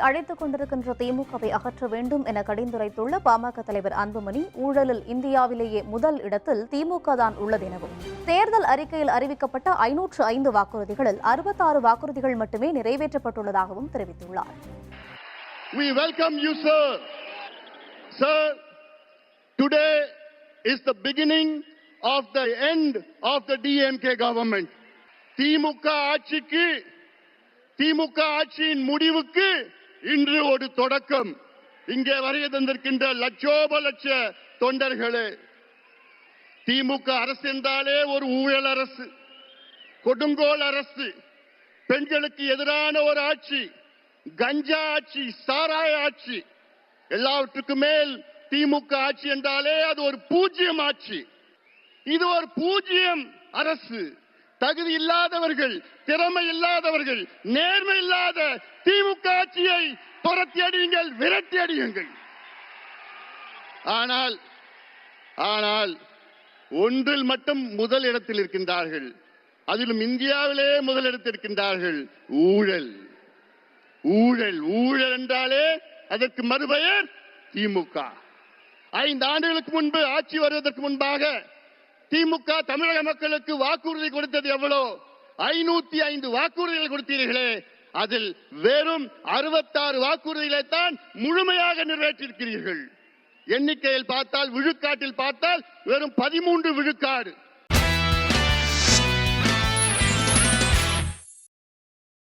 அழைத்துக் கொண்டிருக்கின்ற திமுகவை அகற்ற வேண்டும் என கடிந்துரைத்துள்ள பாமக தலைவர் அன்புமணி ஊழலில் இந்தியாவிலேயே முதல் இடத்தில் திமுக தான் உள்ளது எனவும் தேர்தல் அறிக்கையில் அறிவிக்கப்பட்ட ஐநூற்று ஐந்து வாக்குறுதிகளில் அறுபத்தாறு வாக்குறுதிகள் மட்டுமே நிறைவேற்றப்பட்டுள்ளதாகவும் தெரிவித்துள்ளார் We welcome you, sir. Sir, today is the beginning of the end of the DMK government. திமுக ஆட்சிக்கு திமுக ஆட்சியின் முடிவுக்கு இன்று ஒரு தொடக்கம். இங்கே வரைய தந்திருக்கின்ற லட்சோப லட்ச தொண்டர்களே. திமுக அரசு என்றாலே ஒரு ஊழல் அரசு கொடுங்கோல் அரசு பெண்களுக்கு எதிரான ஒரு ஆட்சி கஞ்சா ஆட்சி சாராய ஆட்சி. எல்லாவற்றுக்கும் மேல் திமுக ஆட்சி என்றாலே அது ஒரு பூஜ்ஜியம் ஆட்சி. இது ஒரு பூஜ்ஜியம் அரசு. தகுதி இல்லாதவர்கள் திறமை இல்லாதவர்கள் நேர்மை இல்லாத திமுக ஆட்சியை துரத்தி அடியுங்கள் விரட்டி அடியுங்கள். ஆனால் ஆனால் ஒன்றில் மட்டும் முதல் இடத்தில் இருக்கின்றார்கள். அதிலும் இந்தியாவிலே முதலிடத்தில் இருக்கின்றார்கள். ஊழல். ஊழல். ஊழல் என்றாலே அதற்கு மறுபெயர் திமுக. ஐந்து ஆண்டுகளுக்கு முன்பு ஆட்சி வருவதற்கு முன்பாக திமுக தமிழக மக்களுக்கு வாக்குறுதி கொடுத்தது எவ்வளோ? ஐநூத்தி ஐந்து வாக்குறுதிகள் கொடுத்தீர்களே. அதில் வெறும் அறுபத்தாறு வாக்குறுதிகளை தான் முழுமையாக நிறைவேற்றியிருக்கிறீர்கள். எண்ணிக்கையில் பார்த்தால் விழுக்காட்டில் பார்த்தால் வெறும் பதிமூன்று விழுக்காடு.